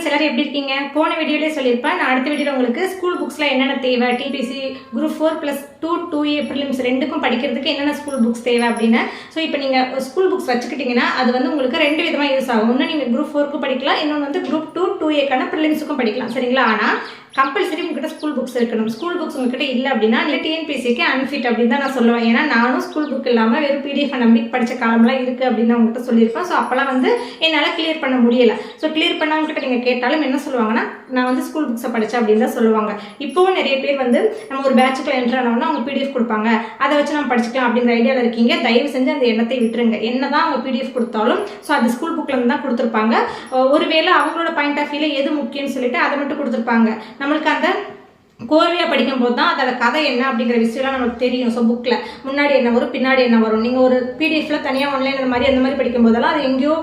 Friends எல்லாரும் எப்படி இருக்கீங்க? போன வீடியோலேயே சொல்லியிருப்பேன். நான் அடுத்த வீடியோவில் உங்களுக்கு ஸ்கூல் புக்ஸ்லாம் என்னென்ன தேவை? DPC group four plus two two A prelims ரெண்டுக்கும் படிக்கிறதுக்கு என்னென்ன ஸ்கூல் புக்ஸ் தேவை அப்படின்னு. ஸோ இப்போ நீங்கள் ஸ்கூல் புக்ஸ் வச்சுக்கிட்டிங்கன்னா அது வந்து உங்களுக்கு ரெண்டு விதமாக யூஸ் ஆகும். ஒன்று நீங்கள் குரூப் ஃபோருக்கும் படிக்கலாம். இன்னொன்று வந்து குரூப் டூ டூ ஏக்கான ப்ரிலிம்ஸுக்கும் படிக்கலாம். சரிங்களா? ஆனால் கம்பல்சரி உங்ககிட்ட ஸ்கூல் புக்ஸ் இருக்கணும். ஸ்கூல் புக்ஸ் உங்ககிட்ட இல்லை அப்படின்னா இல்லை டிஎன்பிசிக்கு அன்ஃபிட் அப்படின்னு தான் நான் சொல்லுவேன். ஏன்னா நானும் ஸ்கூல் புக் இல்லாமல் வெறும் பிடிஎஃப் நம்பி படித்த காலம்லாம் இருக்குது அப்படின்னு நான் உங்ககிட்ட சொல்லியிருப்பேன். ஸோ அப்போல்லாம் வந்து என்னால் கிளியர் பண்ண முடியலை. ஸோ கிளியர் பண்ணவங்ககிட்ட நீங்கள் கேட்டாலும் என்ன சொல்லுவாங்கன்னா நான் வந்து ஸ்கூல் புக்ஸை படித்தேன் அப்படின்னு தான் சொல்லுவாங்க. இப்போவும் நிறைய பேர் வந்து நம்ம ஒரு பேட்சுக்குள்ள என்ட்ரு ஆனோம்னா அவங்க பிடிஎஃப் கொடுப்பாங்க. அதை வச்சு நம்ம படிச்சுக்கலாம் அப்படிங்கிற ஐடியாவில் இருக்கீங்க. தயவு செஞ்சு அந்த எண்ணத்தை விட்டுருங்க. என்ன தான் அவங்க பிடிஎஃப் கொடுத்தாலும் ஸோ அது ஸ்கூல் புக்கில் இருந்து தான் கொடுத்துருப்பாங்க. ஒருவேளை அவங்களோட பாயிண்ட் ஆஃப் வியூவில் எது முக்கியம்னு சொல்லிட்டு அதை மட்டும் கொடுத்துருப்பாங்க. நம்மளுக்கு அந்த கோர்வையாக படிக்கும்போது தான் அதோட கதை என்ன அப்படிங்கிற விஷயம்லாம் நமக்கு தெரியும். ஸோ புக்கில் முன்னாடி என்ன வரும் பின்னாடி என்ன வரும். நீங்கள் ஒரு பிடிஎஃப்ல தனியாக ஆன்லைன் அந்த மாதிரி அந்த மாதிரி படிக்கும்போதெல்லாம் அது எங்கேயோ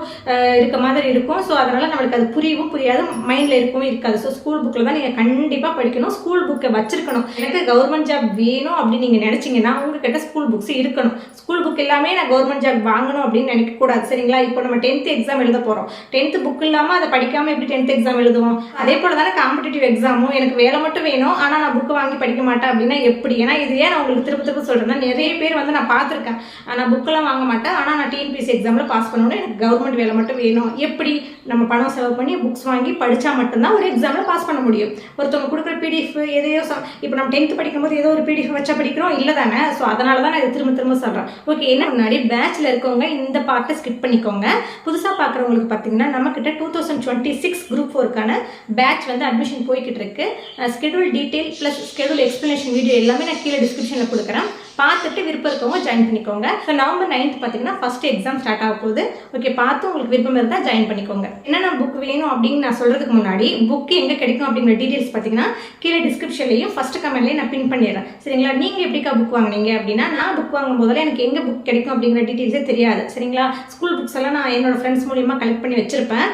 இருக்க மாதிரி இருக்கும். ஸோ அதனால் நம்மளுக்கு அது புரியவும் புரியாது மைண்டில் இருக்கவும் இருக்காது. ஸோ ஸ்கூல் புக்கில் தான் நீங்கள் கண்டிப்பாக படிக்கணும். ஸ்கூல் புக்கை வச்சிருக்கணும். எனக்கு கவர்மெண்ட் ஜாப் வேணும் அப்படின்னு நீங்கள் நினச்சிங்கன்னா உங்ககிட்ட ஸ்கூல் புக்ஸ் இருக்கணும். ஸ்கூல் புக் எல்லாமே நான் கவர்மெண்ட் ஜாப் வாங்கணும் அப்படின்னு நினைக்கக்கூடாது சரிங்களா? இப்போ நம்ம டென்த்து எக்ஸாம் எழுத போகிறோம் டென்த்து புக் இல்லாமல் அதை படிக்காமல் எப்படி டென்த் எக்ஸாம் எழுதுவோம்? அதே போல் தானே காம்படிட்டிவ் எக்ஸாமும் எனக்கு வேலை மட்டும் வேணும். ஆனால் நான் புக்கு வாங்கி படிக்க மாட்டேன் அப்படின்னா எப்படி? ஏன்னா இது ஏன் நான் உங்களுக்கு திரும்ப திரும்ப சொல்கிறேன்னா நிறைய பேர் வந்து நான் பார்த்துருக்கேன். நான் புக்கெல்லாம் வாங்க மாட்டேன். ஆனால் நான் டிஎன்பிஎஸ்சி எக்ஸாமில் பாஸ் பண்ணணும் எனக்கு கவர்மெண்ட் வேலை மட்டும் வேணும். எப்படி? நம்ம பணம் செலவு பண்ணி புக்ஸ் வாங்கி படித்தா மட்டும்தான் ஒரு எக்ஸாமில் பாஸ் பண்ண முடியும். ஒருத்தவங்க கொடுக்குற பிடிஎஃப் எதையோ இப்போ நம்ம டென்த்து படிக்கும்போது ஏதோ ஒரு பிடிஎஃப் வச்சா படிக்கிறோம். இல்லை தானே? ஸோ அதனால தான் நான் திரும்ப திரும்ப சொல்கிறேன் ஓகே என்ன முன்னாடி? பேட்சில் இருக்கவங்க இந்த பார்ட்டை ஸ்கிப் பண்ணிக்கோங்க. புதுசாக பார்க்குறவங்களுக்கு பார்த்தீங்கன்னா நம்மக்கிட்ட two thousand twenty six group ஃபோருக்கான batch வந்து அட்மிஷன் போய்கிட்டு இருக்கு. Schedule detail plus schedule explanation video எல்லாமே நான் கீழே டிஸ்கிரிப்ஷனில் கொடுக்குறேன். பார்த்துட்டு விருப்பம் இருக்கவங்க ஜாயின் பண்ணிக்கோங்க. ஸோ நவம்பர் நைன்த் பார்த்தீங்கன்னா ஃபர்ஸ்ட் எக்ஸாம் ஸ்டார்ட் ஆக போகுது. ஓகே பார்த்து உங்களுக்கு விருப்பம் இருந்தால் ஜாயின் பண்ணிக்கோங்க. என்னென்ன புக் வேணும் அப்படின்னு நான் சொல்கிறதுக்கு முன்னாடி புக் எங்கே கிடைக்கும் அப்படிங்கிற டீட்டெயில்ஸ் பார்த்தீங்கன்னா கீழே டிஸ்கிரிப்ஷன்லையும் ஃபர்ஸ்ட் கமெண்ட்லேயும் நான் பின் பண்ணிடுறேன். சரிங்களா? நீங்கள் எப்படிக்கா புக் வாங்கினீங்க அப்படின்னா நான் புக் வாங்கும் போதெல்லாம் எனக்கு எங்கே புக் கிடைக்கும் அப்படிங்கிற டீட்டெயில்ஸே தெரியாது. சரிங்களா? ஸ்கூல் புக்ஸ் எல்லாம் நான் என்னோட ஃப்ரெண்ட்ஸ் மூலியமாக கலெக்ட் பண்ணி வச்சிருப்பேன்.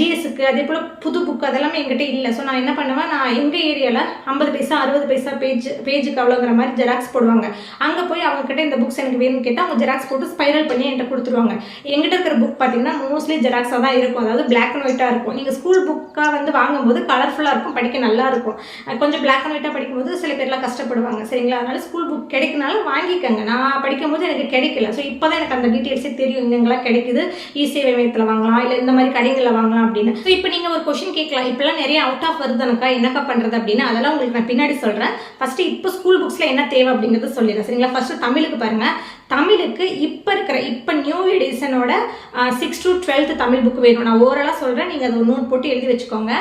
ஜிஎஸ்க்கு அதே போல் புது புக் அதெல்லாமே எங்கிட்ட இல்லை. ஸோ நான் என்ன பண்ணுவேன்? நான் எங்கள் ஏரியாவில் ஐம்பது பைசா அறுபது பைசா பேஜ் பேஜுக்கு அவ்வளோங்கிற மாதிரி ஜெராக்ஸ் போடுவாங்க. அங்கே போய் அவங்க கிட்ட இந்த புக்ஸ் எனக்கு வேணும்னு கேட்டால் அவங்க ஜெராக்ஸ் போட்டு ஸ்பைரல் பண்ணி என்கிட்ட கொடுத்துருவாங்க. எங்கிட்ட இருக்கிற புக் பார்த்தீங்கன்னா மோஸ்ட்லி ஜெராக்ஸாக தான் இருக்கும். அதாவது பிளாக் அண்ட் ஒயிட்டாக இருக்கும். நீங்கள் ஸ்கூல் புக்காக வந்து வாங்கும்போது கலர்ஃபுல்லாக இருக்கும் படிக்க நல்லா இருக்கும். கொஞ்சம் பிளாக் அண்ட் ஒயிட்டாக படிக்கும்போது சில பேர்லாம் கஷ்டப்படுவாங்க. சரிங்களா? அதனால ஸ்கூல் புக் கிடைக்கனாலும் வாங்கிக்கோங்க. நான் படிக்கும்போது எனக்கு கிடைக்கல. ஸோ இப்போ தான் எனக்கு அந்த டீட்டெயில்ஸே தெரியும். இங்கெல்லாம் கிடைக்குது. இசேவை மையத்தில் வாங்கலாம் இல்லை இந்த மாதிரி கடைகளில் வாங்கலாம் அப்படின்னு. ஸோ இப்போ நீங்கள் ஒரு கொஷின் கேட்கலாம். இப்போலாம் நிறைய அவுட் ஆஃப் வருது எனக்கா என்னக்கா பண்ணுறது அப்படின்னு. அதெல்லாம் உங்களுக்கு நான் பின்னாடி சொல்கிறேன் ஃபஸ்ட்டு இப்போ ஸ்கூல் புக்ஸில் என்ன தேவை அப்படிங்கிறத சொல்லிடுறேன். சரிங்களா? ஃபஸ்ட்டு தமிழுக்கு பாருங்கள் தமிழுக்கு இப்போ இருக்கிற இப்போ new எடிஷனோட six to twelfth Tamil book வேணும். நான் ஓரலாக சொல்கிறேன் நீங்கள் அதை நோட் போட்டு எழுதி வச்சுக்கோங்க.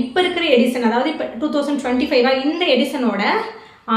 இப்போ இருக்கிற எடிஷன் அதாவது இப்போ டூ தௌசண்ட் டுவெண்ட்டி ஃபைவாக இந்த எடிஷனோட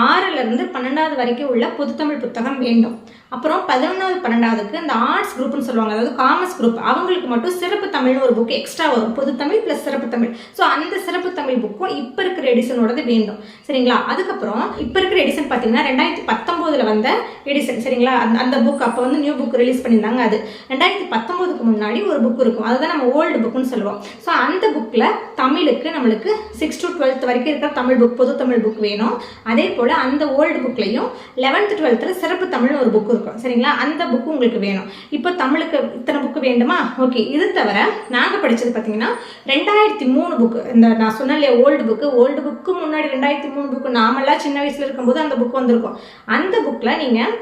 ஆறுலேருந்து பன்னெண்டாவது வரைக்கும் உள்ள பொதுத்தமிழ் புத்தகம் வேண்டும். அப்புறம் பதினொன்றாவது பன்னெண்டாவதுக்கு இந்த ஆர்ட்ஸ் குரூப்னு சொல்லுவாங்க. அதாவது காமர்ஸ் குரூப் அவங்களுக்கு மட்டும் சிறப்பு தமிழ்னு ஒரு புக் எக்ஸ்ட்ரா வரும். பொது தமிழ் ப்ளஸ் சிறப்பு தமிழ். ஸோ அந்த சிறப்பு தமிழ் புக்கும் இப்போ இருக்கிற எடிஷனோடது வேண்டும். சரிங்களா? அதுக்கப்புறம் இப்போ இருக்கிற எடிஷன் பார்த்தீங்கன்னா ரெண்டாயிரத்தி பத்தொம்போதில் வந்த எடிஷன் சரிங்களா? அந்த அந்த புக் அப்போ வந்து நியூ புக் ரிலீஸ் பண்ணியிருந்தாங்க அது. ரெண்டாயிரத்தி பத்தொம்போதுக்கு முன்னாடி ஒரு புக் இருக்கும். அதுதான் நம்ம ஓல்டு புக்குன்னு சொல்லுவோம். ஸோ அந்த புக்கில் தமிழுக்கு நம்மளுக்கு சிக்ஸ் டு டுவெல்த் வரைக்கும் இருக்கிற தமிழ் புக் பொது தமிழ் புக் வேணும். அதே போல் அந்த ஓல்டு புக்லையும் லெவன்த்து டுவெல்த்தில் சிறப்பு தமிழ்னு ஒரு புக் இருக்கும். சரிங்களா? அந்த புக்கு உங்களுக்கு வேணும். இப்போ தமிழுக்கு இத்தனை புக்கு வேண்டுமா? ஓகே இது தவிர நாங்கள் படித்தது பார்த்தீங்கன்னா ரெண்டாயிரத்தி மூணு புக்கு இந்த நான் சொன்ன இல்லையா ஓல்டு புக்கு ஓல்டு புக்கு முன்னாடி ரெண்டாயிரத்தி மூணு புக்கு நாமெல்லாம் சின்ன வயசில் இருக்கும்போது அந்த புக் வந்திருக்கும். அந்த புக்கில் நீங்கள்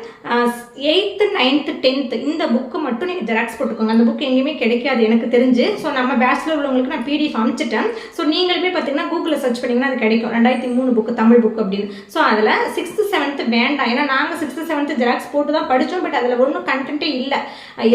எயித்து நைன்த்து டென்த்து இந்த புக்கு மட்டும் நீங்கள் ஜெராக்ஸ் போட்டுக்கோங்க. அந்த புக் எங்கேயுமே கிடைக்காது எனக்கு தெரிஞ்சு. ஸோ நம்ம பேச்சுலர் உள்ளவங்களுக்கு நான் பிடிஎஃப் அமைச்சிட்டேன் ஸோ நீங்களுமே பார்த்தீங்கன்னா கூகுளில் சர்ச் பண்ணிங்கன்னா அது கிடைக்கும். ரெண்டாயிரத்தி மூணு புக்கு தமிழ் புக் அப்படின்னு. ஸோ அதில் சிக்ஸ்த்து செவன்த்து வேண்டாம். ஏன்னா நாங்கள் சிக்ஸ்த்து செவன்த்து ஜெராக்ஸ் போட்டு தான் படித்தோம் பட் அதில் ஒன்றும் கண்டென்ட்டே இல்லை.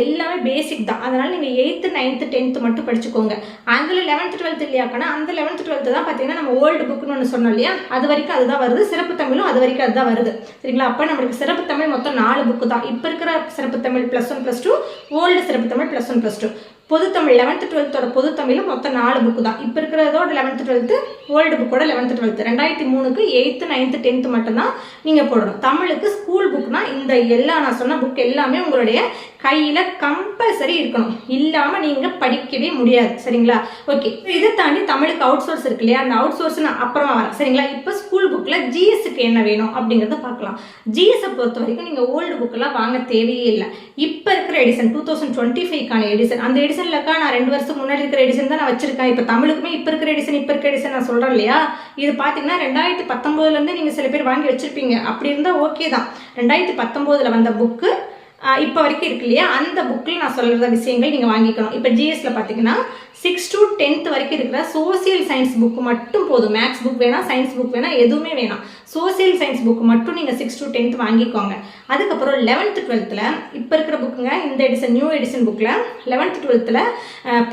எல்லாமே பேசிக் தான். அதனால் நீங்கள் எயித்து நைன்த்து டென்த்து மட்டும் படிச்சுக்கோங்க. அதில் லெவன்த்து டுவெல்த்து இல்லையாக்கனா அந்த லெவன்த்து டுவெல்த்து தான் பார்த்தீங்கன்னா நம்ம ஓல்டு புக்குன்னு ஒன்று சொன்னோம் இல்லையா? அது வரைக்கும் அதுதான் வருது. சிறப்பு தமிழும் அது வரைக்கும் அதுதான் வருது. சரிங்களா? அப்போ நம்மளுக்கு சிறப்பு தமிழ் மொத்தம் நாலு புக்கு தான். இப்போ இருக்கிற சிறப்பு Tamil plus one plus two old சிறப்பு Tamil plus one plus two பொது தமிழ் லெவன்த்து டுவெல்த்தோட பொது மொத்தம் நாலு புக்கு தான். இப்போ இருக்கிறதோட லெவன்த்து டுவெல்த்து ஓல்டு புக்கோட லெவன்த்து டுவெல்த்து ரெண்டாயிரத்தி மூணுக்கு எயித்து நைன்த்து டென்த்து மட்டும்தான் நீங்கள் போடணும். தமிழுக்கு ஸ்கூல் புக்னால் இந்த எல்லா நான் சொன்ன புக் எல்லாமே உங்களுடைய கையில் கம்பல்சரி இருக்கணும். இல்லாமல் நீங்கள் படிக்கவே முடியாது. சரிங்களா? ஓகே இதை தாண்டி தமிழுக்கு அவுட் சோர்ஸ் இருக்கு இல்லையா? அந்த அவுட் சோர்ஸ் நான் அப்புறமா வரேன். சரிங்களா? இப்போ ஸ்கூல் புக்கில் ஜிஎஸ்க்கு என்ன வேணும் அப்படிங்கிறத பார்க்கலாம். ஜிஎஸ்ஸை பொறுத்த வரைக்கும் நீங்கள் ஓல்டு புக்கெல்லாம் வாங்க தேவையே இல்லை. இப்போ இருக்கிற எடிசன் டூ தௌசண்ட் டுவெண்ட்டி ஃபைவ்க்கான எடிசன் அந்த எடிசன்லக்கா நான் ரெண்டு வருஷத்துக்கு முன்னாடி இருக்கிற எடிசன் தான் நான் வச்சிருக்கேன். இப்போ தமிழுக்குமே இப்போ இருக்கிற எடிசன் இப்போ இருக்கிற எடிசன் நான் சொல்கிறேன் இல்லையா? இது பார்த்தீங்கன்னா ரெண்டாயிரத்தி பத்தொம்போதுலேருந்து நீங்கள் சில பேர் வாங்கி வச்சிருப்பீங்க. அப்படி இருந்தால் ஓகே தான். ரெண்டாயிரத்தி பத்தொம்போதில் வந்த புக்கு இப்போ வரைக்கும் இருக்கு இல்லையா? அந்த புக்கில் நான் சொல்கிற விஷயங்கள் நீங்கள் வாங்கிக்கணும். இப்போ ஜிஎஸ்ல பார்த்தீங்கன்னா சிக்ஸ் டு டென்த் வரைக்கும் இருக்கிற சோசியல் சயின்ஸ் புக் மட்டும் போதும். மேக்ஸ் புக் வேணாம் சயின்ஸ் புக் வேணாம் எதுவுமே வேணாம். சோசியல் சயின்ஸ் புக் மட்டும் நீங்கள் சிக்ஸ் டு டென்த் வாங்கிக்கோங்க. அதுக்கப்புறம் லெவன்த்து டுவெல்த்தில் இப்போ இருக்கிற புக்குங்க இந்த எடிஷன் நியூ எடிஷன் புக்கில் லெவன்த்து டுவெல்த்தில்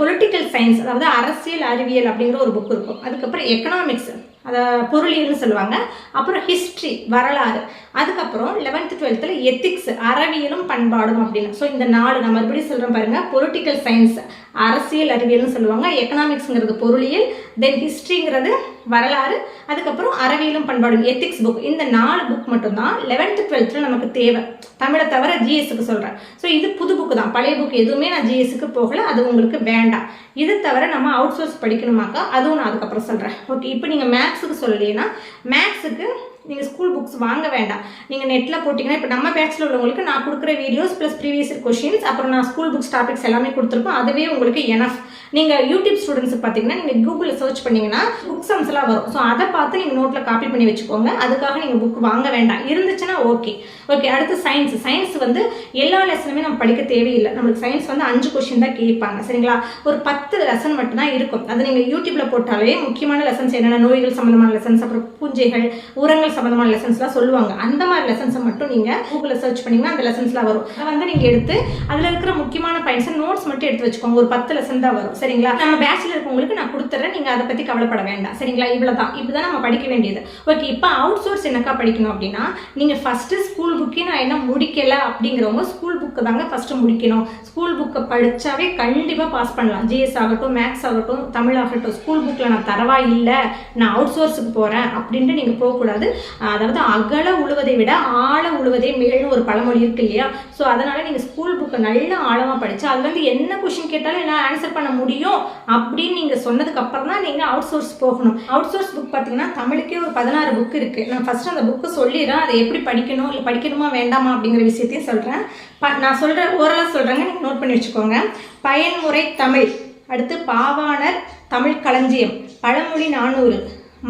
பொலிட்டிக்கல் சயின்ஸ் அதாவது அரசியல் அறிவியல் அப்படிங்கிற ஒரு புக் இருக்கும். அதுக்கப்புறம் எக்கனாமிக்ஸ் அதை பொருளியல்னு சொல்லுவாங்க. அப்புறம் ஹிஸ்ட்ரி வரலாறு. அதுக்கப்புறம் லெவன்த்து டுவெல்த்தில் எத்திக்ஸ் அறவியலும் பண்பாடும் அப்படின்னு. ஸோ இந்த நாலு நான் மறுபடியும் சொல்கிறேன் பாருங்கள் பொலிட்டிக்கல் சயின்ஸ் அரசியல் அறிவியல்னு சொல்லுவாங்க. எக்கனாமிக்ஸுங்கிறது பொருளியல் தென் ஹிஸ்ட்ரிங்கிறது வரலாறு அதுக்கப்புறம் அறவியலும் பண்பாடும். எத்திக்ஸ் புக் இந்த நாலு புக் மட்டும்தான் லெவன்த்து டுவெல்த்தில் நமக்கு தேவை. தமிழை தவிர ஜிஎஸ்க்கு சொல்கிறேன் ஸோ இது புது புக்கு தான். பழைய புக் எதுவுமே நான் ஜிஎஸ்க்கு போகல. அது உங்களுக்கு வேண்டாம். இது தவிர நம்ம அவுட் சோர்ஸ் படிக்கணுமாக்கா? அதுவும் நான் அதுக்கப்புறம் சொல்கிறேன் ஓகே இப்போ நீங்கள் மேக்ஸுக்கு சொல்லலைன்னா மேக்ஸுக்கு நீங்கள் ஸ்கூல் புக்ஸ் வாங்க வேண்டாம். நீங்கள் நெட்டில் போட்டிங்கன்னா இப்போ நம்ம பேட்சில் உள்ளவங்களுக்கு நான் கொடுக்குற வீடியோஸ் ப்ளஸ் ப்ரீவியஸ் கொஷின்ஸ் அப்புறம் நான் ஸ்கூல் புக்ஸ் டாபிக்ஸ் எல்லாமே கொடுத்துருப்போம் அதுவே உங்களுக்கு எனஃப் நீங்கள் யூடியூப் ஸ்டூடெண்ட்ஸ் பார்த்தீங்கன்னா நீங்கள் கூகுளில் சர்ச் பண்ணீங்கன்னா புக் சம்ஸ்லாம் வரும். ஸோ அதை பார்த்து நீங்கள் நோட்டில் காப்பி பண்ணி வச்சுக்கோங்க. அதுக்காக நீங்கள் புக் வாங்க வேண்டாம். இருந்துச்சுன்னா ஓகே ஓகே அடுத்து சயின்ஸ் சயின்ஸ் வந்து எல்லா லெசனுமே நம்ம படிக்க தேவையில்லை. நம்மளுக்கு சயின்ஸ் வந்து அஞ்சு கொஷின் தான் கேட்பாங்க. சரிங்களா? ஒரு பத்து லெசன் மட்டும்தான் இருக்கும். அது நீங்கள் யூடியூப்ல போட்டாலே முக்கியமான லெசன்ஸ் என்னென்ன? நோய்கள் சம்மந்தமான லெசன்ஸ் அப்புறம் பூஞ்சைகள் உரங்கள் சம்மந்தமான லெசன்ஸ்லாம் சொல்லுவாங்க. அந்த மாதிரி லெசன்ஸை மட்டும் நீங்கள் கூகுளில் சர்ச் பண்ணீங்கன்னா அந்த லெசன்ஸ்லாம் வரும். அதை வந்து நீங்கள் எடுத்து அதில் இருக்கிற முக்கியமான பாயிண்ட்ஸை நோட்ஸ் மட்டும் எடுத்து வச்சுக்கோங்க. ஒரு பத்து லெசன் தான் வரும். சரிங்களா? நம்ம பேச்சுலர் இருக்கவங்களுக்கு நான் கொடுத்துட்றேன் நீங்கள் அதை பற்றி கவலைப்பட வேண்டாம். சரிங்களா? இவ்வளோ தான் இப்படி நம்ம படிக்க வேண்டியது. ஓகே இப்போ அவுட் சோர்ஸ் என்னக்கா படிக்கணும் அப்படின்னா நீங்கள் ஃபஸ்ட்டு ஸ்கூல் புக்கே நான் என்ன முடிக்கல அப்படிங்கிறவங்க ஸ்கூல் புக்கு தாங்க ஃபஸ்ட்டு முடிக்கணும். ஸ்கூல் புக்கை படித்தாவே கண்டிப்பாக பாஸ் பண்ணலாம். ஜிஎஸ் ஆகட்டும் மேக்ஸ் ஆகட்டும் தமிழ் ஆகட்டும் ஸ்கூல் புக்கில் நான் தரவா இல்லை நான் அவுட் சோர்ஸுக்கு போகிறேன் அப்படின்ட்டு நீங்கள் போகக்கூடாது. அதாவது அகல உழுவதை விட ஆழ உழுவதே மேல்னு ஒரு பழமொழி இருக்கு இல்லையா? ஸோ அதனால் நீங்கள் ஸ்கூல் புக்கை நல்லா ஆழமாக படித்து அதுலேருந்து என்ன கொஷின் கேட்டாலும் என்னால் ஆன்சர் பண்ண முடியும்? அப்படின்னு நீங்கள் சொன்னதுக்கு அப்புறம் தான் நீங்கள் அவுட் சோர்ஸ் போகணும். அவுட் சோர்ஸ் புக் பார்த்தீங்கன்னா தமிழுக்கே ஒரு பதினாறு புக் இருக்குது நான் ஃபஸ்ட்டு அந்த புக்கு சொல்லிடுறேன். அதை எப்படி படிக்கணும் இல்லை படிக்கணுமா வேண்டாமா அப்படிங்கிற விஷயத்தையும் சொல்கிறேன் ப நான் சொல்கிற ஓரளவு சொல்கிறேங்க நீங்கள் நோட் பண்ணி வச்சுக்கோங்க. பயன்முறை தமிழ். அடுத்து பாவாணர் தமிழ் களஞ்சியம். பழமொழி நானூறு.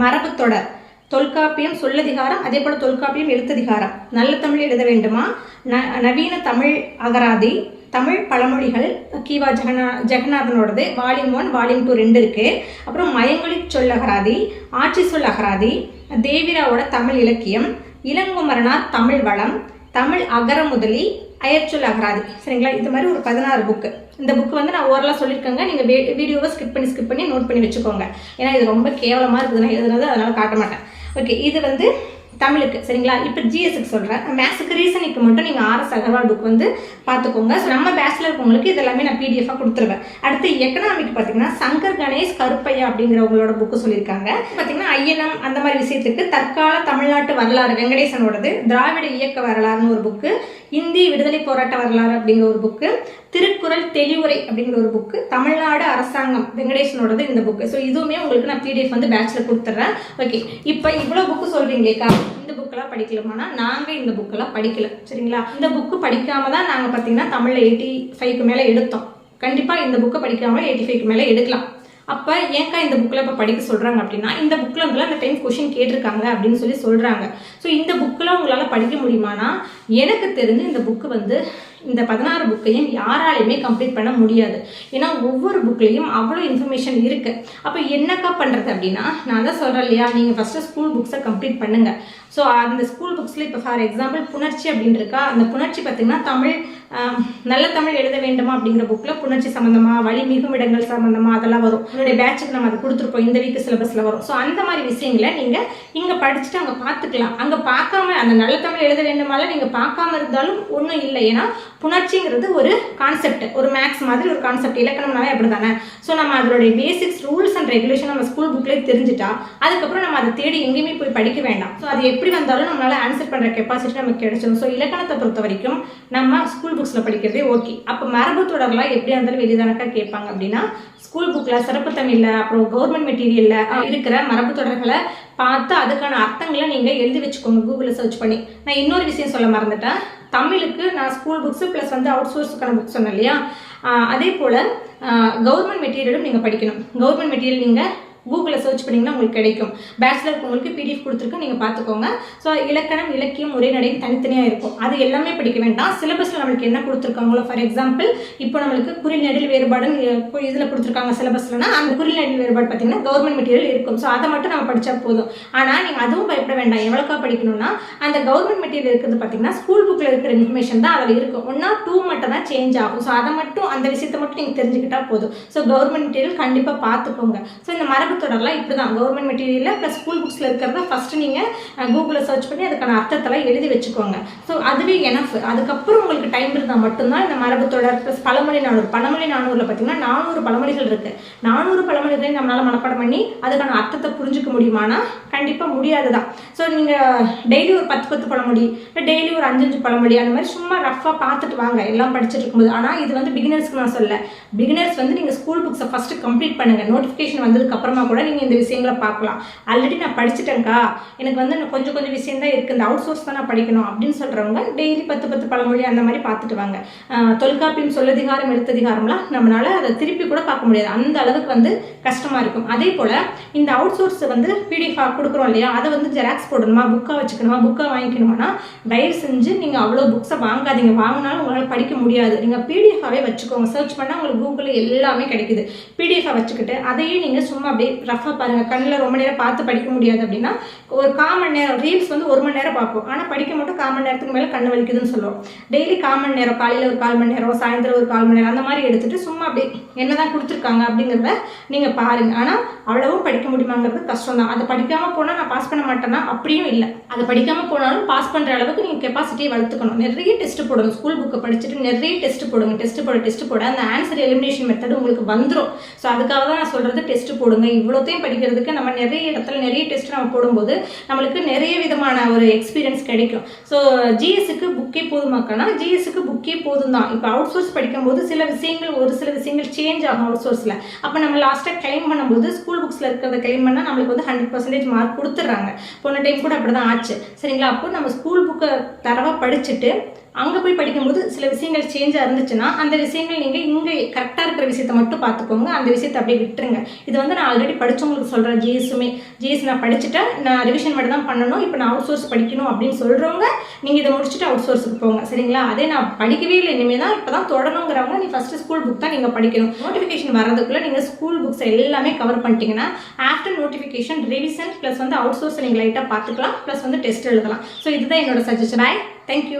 மரபு தொடர். தொல்காப்பியம் சொல்லதிகாரம் அதே போல் தொல்காப்பியம் எழுத்ததிகாரம். நல்ல தமிழ் எழுத வேண்டுமா? ந நவீன தமிழ் அகராதி. தமிழ் பழமொழிகள் கீவா ஜெகநா ஜெகநாதனோடது வால்யூம் ஒன் வால்யூம் டூ ரெண்டு இருக்குது அப்புறம் மயங்கொழி சொல் அகராதி ஆட்சி சொல் அகராதி தேவிராவோட தமிழ் இலக்கியம் இளங்குமரனார் தமிழ் வளம் தமிழ் அகர முதலி அயற்சொல் அகராதி. சரிங்களா? இது மாதிரி ஒரு பதினாறு புக்கு இந்த புக்கு வந்து நான் ஓரலாக சொல்லியிருக்கேங்க. நீங்கள் வீடியோவை ஸ்கிப் பண்ணி ஸ்கிப் பண்ணி நோட் பண்ணி வச்சுக்கோங்க. ஏன்னா இது ரொம்ப கேவலமாக இருக்குது நான் எழுதுனது அதனால் காட்ட மாட்டேன். ஓகே இது வந்து தமிழுக்கு சரிங்களா? இப்போ ஜிஎஸ்க்கு சொல்கிறேன் மேத்ஸுக்கு ரீசனிக்கு மட்டும் நீங்கள் ஆர்எஸ் அகர்வால் புக் வந்து பார்த்துக்கோங்க. ஸோ நம்ம பேச்சுலர் உங்களுக்கு இது எல்லாமே நான் பிடிஎஃபாக கொடுத்துருவேன். அடுத்து எக்கனாமிக் பார்த்தீங்கன்னா சங்கர் கணேஷ் கருப்பையா அப்படிங்கிறவங்களோட புக்கு சொல்லியிருக்காங்க. பார்த்தீங்கன்னா ஐயனம் அந்த மாதிரி விஷயத்துக்கு தற்கால தமிழ்நாட்டு வரலாறு வெங்கடேசனோடது திராவிட இயக்க வரலாறுன்னு ஒரு புக்கு இந்தி விடுதலை போராட்ட வரலாறு அப்படிங்கிற ஒரு புக்கு திருக்குறள் தெளிவுரை அப்படிங்கிற ஒரு புக்கு தமிழ்நாடு அரசாங்கம் வெங்கடேசனோடது இந்த புக்கு ஸோ இதுவுமே உங்களுக்கு நான் பிடிஎஃப் வந்து பேட்சில் கொடுத்துட்றேன் ஓகே இப்போ இவ்வளோ புக்கு சொல்கிறீங்களேக்கா இந்த புக்கெல்லாம் படிக்கலாமானா நாங்கள் இந்த புக்கெல்லாம் படிக்கல. சரிங்களா? இந்த புக்கு படிக்காம தான் நாங்கள் பார்த்தீங்கன்னா தமிழில் எயிட்டி ஃபைவ்க்கு மேலே எடுத்தோம். கண்டிப்பாக இந்த புக்கை படிக்காம எயிட்டி ஃபைவ்க்கு மேலே எடுக்கலாம். அப்போ ஏன்க்கா இந்த புக்கில் இப்போ படிக்க சொல்கிறாங்க அப்படின்னா இந்த புக்கில் உங்களால் அந்த டைம் கொஷின் கேட்டிருக்காங்க அப்படின்னு சொல்லி சொல்கிறாங்க ஸோ இந்த புக்கில் உங்களால் படிக்க முடியுமானா எனக்கு தெரிஞ்சு இந்த புக்கு வந்து இந்த பதினாறு புக்கையும் யாராலையுமே கம்ப்ளீட் பண்ண முடியாது. ஏன்னா ஒவ்வொரு புக்லேயும் அவ்வளோ இன்ஃபர்மேஷன் இருக்குது அப்போ என்னக்கா பண்ணுறது அப்படின்னா நான் தான் சொல்கிறேன் இல்லையா நீங்கள் ஃபஸ்ட்டு ஸ்கூல் புக்ஸை கம்ப்ளீட் பண்ணுங்கள் ஸோ அந்த ஸ்கூல் புக்ஸில் இப்போ ஃபார் எக்ஸாம்பிள் புணர்ச்சி அப்படின்னு இருக்கா அந்த புணர்ச்சி பார்த்திங்கன்னா தமிழ் நல்ல தமிழ் எழுத வேண்டுமா அப்படிங்கிற புக்கில் புணர்ச்சி சம்மந்தமாக வழி மிகும் இடங்கள் சம்மந்தமாக அதெல்லாம் வரும். என்னுடைய பேட்சுக்கு நம்ம அதை கொடுத்துருப்போம் இந்த வீக்கு சிலபஸில் வரும். ஸோ அந்த மாதிரி விஷயங்களை நீங்கள் இங்கே படிச்சுட்டு அங்கே பார்த்துக்கலாம். அங்கே பார்க்காம அந்த நல்ல தமிழ் எழுத வேண்டுமால நீங்கள் பார்க்காம இருந்தாலும் ஒன்றும் இல்லை. ஏன்னா புணர்ச்சிங்கிறது ஒரு கான்செப்ட் ஒரு மேக்ஸ் மாதிரி ஒரு கான்செப்ட் இலக்கணம்னாலே அப்படி தானே ஸோ நம்ம அதனுடைய பேசிக்ஸ் ரூல்ஸ் அண்ட் ரெகுலேஷன் நம்ம ஸ்கூல் புக்லேயே தெரிஞ்சுட்டா அதுக்கப்புறம் நம்ம அதை தேடி எங்கேயுமே போய் படிக்க வேண்டாம். ஸோ அது எப்படி வந்தாலும் நம்மளால் ஆன்சர் பண்ணுற கெப்பாசிட்டி நமக்கு கிடைச்சிடும் ஸோ இலக்கணத்தை பொறுத்த வரைக்கும் நம்ம ஸ்கூல் புக்ஸில் படிக்கிறதே ஓகே அப்போ மரபு தொடர்லாம் எப்படியா இருந்தாலும் வெளிதானக்கா கேட்பாங்க அப்படின்னா ஸ்கூல் புக்கில் சிறப்பு தமிழில் அப்புறம் கவர்மெண்ட் மெட்டீரியலில் இருக்கிற மரபு தொடர்களை பார்த்து அதுக்கான அர்த்தங்களை நீங்கள் எழுதி வச்சுக்கோங்க கூகுளில் சர்ச் பண்ணி. நான் இன்னொரு விஷயம் சொல்ல மறந்துட்டேன். தமிழுக்கு நான் ஸ்கூல் புக்ஸு ப்ளஸ் வந்து அவுட் சோர்ஸுக்கான புக்ஸ் சொன்னேன் இல்லையா? அதே போல் கவர்மெண்ட் மெட்டீரியலும் நீங்கள் படிக்கணும். கவர்மெண்ட் மெட்டீரியல் நீங்கள் கூகுளில் சர்ச் பண்ணிங்கன்னா உங்களுக்கு கிடைக்கும். பேச்சுலருக்கு உங்களுக்கு பிடிஎஃப் கொடுத்துருக்கு நீங்கள் பார்த்துக்கோங்க. ஸோ இலக்கணம் இலக்கியம் உரைநடையும் தனித்தனியாக இருக்கும். அது எல்லாமே படிக்க வேண்டாம். சிலபஸில் நம்மளுக்கு என்ன கொடுத்துருக்காங்களோ ஃபார் எக்ஸாம்பிள் இப்போ நம்மளுக்கு குறில் நெடில் வேறுபாடுன்னு இதில் கொடுத்துருக்காங்க சிலபஸ்லனா அந்த குறில் நெடில் வேறுபாடு பார்த்தீங்கன்னா கவர்மெண்ட் மெட்டீரியல் இருக்கும். ஸோ அதை மட்டும் நம்ம படித்தா போதும். ஆனால் நீங்கள் அதுவும் பயப்பட வேண்டாம். எவ்வளோக்கா படிக்கணும்னா அந்த கவர்மெண்ட் மெட்டீரியல் இருக்கிறது பார்த்தீங்கன்னா ஸ்கூல் புக்கில் இருக்கிற இன்ஃபர்மேஷன் தான் அதில் இருக்கும். ஒன்றா டூ மட்டும் தான் சேஞ்ச் ஆகும். ஸோ அதை மட்டும் அந்த விஷயத்தை மட்டும் நீங்கள் தெரிஞ்சுக்கிட்டா போதும். ஸோ கவர்மெண்ட் மெட்டீரியல் கண்டிப்பாக பார்த்துக்கோங்க. ஸோ இந்த மரபு தொடர்லாம். இப்படி தான் கவர்மெண்ட் மெட்டீரியலில் ப்ளஸ் ஸ்கூல் புக்ஸில் இருக்கிறத ஃபஸ்ட்டு நீங்கள் கூகுளில் சர்ச் பண்ணி அதுக்கான அர்த்தத்தெல்லாம் எழுதி வச்சுக்கோங்க. ஸோ அதுவே எனஃப் அதுக்கப்புறம் உங்களுக்கு டைம் இருந்தால் மட்டும்தான் இந்த மரபு தொடர் ப்ளஸ் பழமொழி நானூறு. பழமொழி நானூறில் பார்த்தீங்கன்னா நானூறு பழமொழிகள் இருக்குது நானூறு பழமொழிகளை நம்மளால் மனப்பாடம் பண்ணி அதுக்கான அர்த்தத்தை புரிஞ்சுக்க முடியுமானா? கண்டிப்பாக முடியாது தான் ஸோ நீங்கள் டெய்லி ஒரு பத்து பத்து பழமொழி இல்லை டெய்லி ஒரு அஞ்சு அஞ்சு பழமொழி அந்த மாதிரி சும்மா ரஃபாக பார்த்துட்டு வாங்க. எல்லாம் படிச்சுட்டு இருக்கும்போது. ஆனால் இது வந்து பிகினர்ஸ்க்கு நான் சொல்ல பிகினர்ஸ் வந்து நீங்கள் ஸ்கூல் புக்ஸை ஃபஸ்ட்டு கம்ப்ளீட் பண்ணுங்கள் நோட்டிஃபிகேஷன் வந்ததுக்கு அப்புறமா கூட நீங்கள் இந்த விஷயங்களை பார்க்கலாம். ஆல்ரெடி நான் படிச்சுட்டேன்க்கா. எனக்கு வந்து நான் கொஞ்சம் கொஞ்சம் விஷயம் தான் இருக்குது இந்த அவுட் சோர்ஸ் தான் நான் படிக்கணும் அப்படின்னு சொல்கிறவங்க டெய்லி பத்து பத்து பழமொழி அந்த மாதிரி பார்த்துட்டு வாங்க. தொல்காப்பியம் சொல்லதிகாரம் எழுத்ததிகாரம்லாம் நம்மளால் அதை திருப்பி கூட பார்க்க முடியாது. அந்த அளவுக்கு வந்து கஷ்டமாக இருக்கும். அதே போல் இந்த அவுட் சோர்ஸ் வந்து பிடிஎஃப் கொடுக்குறோம் இல்லையா? அதை வந்து ஜெராக்ஸ் போடணுமா? புக்காக வச்சுக்கணுமா? புக்காக வாங்கிக்கணுமானா தயவு செஞ்சு நீங்கள் அவ்வளோ புக்ஸை வாங்காதீங்க. வாங்கினாலும் உங்களால் படிக்க முடியாது. நீங்கள் பிடிஎஃபாகவே வச்சுக்கோங்க. சர்ச் பண்ணால் உங்களுக்கு கூகுளில் எல்லாமே கிடைக்குது. பிடிஎஃபாக வச்சுக்கிட்டு அதையே நீங்கள் சும்மா அப்படியே ரஃபாக பாருங்கள் கண்ணில் ரொம்ப நேரம் பார்த்து படிக்க முடியாது அப்படின்னா ஒரு காமன் நேரம் ரீல்ஸ் வந்து ஒரு மணி நேரம் பார்ப்போம். ஆனால் படிக்க மட்டும் காமன் நேரத்துக்கு மேலே கண்ணு வலிக்குதுன்னு சொல்லுவோம். டெய்லி காமன் நேரம் காலையில் ஒரு கால் மணி நேரம் சாயந்தரம் ஒரு கால் மணி நேரம் அந்த மாதிரி எடுத்துகிட்டு சும்மா அப்படியே என்ன தான் கொடுத்துருக்காங்க அப்படிங்கிறத நீங்கள் பாருங்கள் ஆனால் அவ்வளவும் படிக்க முடியுமாங்கிறது கஷ்டம் தான் அதை படிக்காமல் போனால் நான் பாஸ் பண்ண மாட்டேன்னா அப்படியும் இல்லை. அதை படிக்காமல் போனாலும் பாஸ் பண்ணுற அளவுக்கு நீங்கள் கெப்பாசிட்டியை வளர்த்துக்கணும். நிறைய டெஸ்ட் போடணும் ஸ்கூல் புக்கை படிச்சுட்டு நிறைய டெஸ்ட் போடுங்க. டெஸ்ட் போட டெஸ்ட் போட. அந்த ஆன்சர் எலிமினேஷன் மெத்தட் உங்களுக்கு வந்துடும் ஸோ அதுக்காக தான் நான் சொல்கிறது டெஸ்ட் போடுங்க இவ்வளோத்தையும் படிக்கிறதுக்கு நம்ம நிறைய இடத்துல நிறைய டெஸ்ட் நம்ம போடும்போது நம்மளுக்கு நிறைய விதமான ஒரு எக்ஸ்பீரியன்ஸ் கிடைக்கும். ஸோ ஜிஎஸ்க்கு புக்கே போதுமாக்கானா ஜிஎஸ்க்கு புக்கே போதும் தான் இப்போ அவுட் சோர்ஸ் படிக்கும்போது சில விஷயங்கள் ஒரு சில விஷயங்கள் சேஞ்ச் ஆகும் அவுட் சோர்ஸில் அப்போ நம்ம லாஸ்ட்டாக கிளைம் பண்ணும்போது ஸ்கூல் புக்ஸில் இருக்கிறத கிளைம் பண்ணால் நம்மளுக்கு வந்து ஹண்ட்ரட் பர்சன்டேஜ் மார்க் கொடுத்துட்றாங்க. போன டைம் கூட அப்படி தான் ஆச்சு. சரிங்களா? அப்போ நம்ம ஸ்கூல் புக்கை தரவாக படிச்சுட்டு அங்கே போய் படிக்கும்போது சில விஷயங்கள் சேஞ்சாக இருந்துச்சுன்னா அந்த விஷயங்கள் நீங்கள் இங்கே கரெக்டாக இருக்கிற விஷயத்தை மட்டும் பார்த்துக்கோங்க. அந்த விஷயத்தை அப்படியே விட்டுருங்க. இது வந்து நான் ஆல்ரெடி படித்தவங்களுக்கு சொல்கிறேன் ஜிஎஸ்ஸுமே ஜிஎஸ் நான் படிச்சுட்டேன். நான் ரிவிஷன் மட்டும் தான் பண்ணணும். இப்போ நான் அவுட் சோர்ஸ் படிக்கணும் அப்படின்னு சொல்கிறவங்க நீங்கள் இதை முடிச்சுட்டு அவுட் சோர்ஸுக்கு போங்க. சரிங்களா? அதே நான் படிக்கவே இல்லை. இனிமேல் தான் இப்போ தான் தொடரணுங்கிறவங்க நீ ஃபஸ்ட்டு ஸ்கூல் புக் தான் நீங்கள் படிக்கணும். நோட்டிஃபிகேஷன் வரதுக்குள்ளே நீங்கள் ஸ்கூல் புக்ஸ் எல்லாமே கவர் பண்ணிட்டீங்கன்னா ஆஃப்டர் நோட்டிஃபிகேஷன் ரிவிஷன் ப்ளஸ் வந்து அவுட் சோர்ஸ் நீங்கள் லைட்டாக பார்த்துக்கலாம். ப்ளஸ் வந்து டெஸ்ட் எழுதலாம். ஸோ இதுதான் என்னோட சஜஷன் ஐ தேங்க்யூ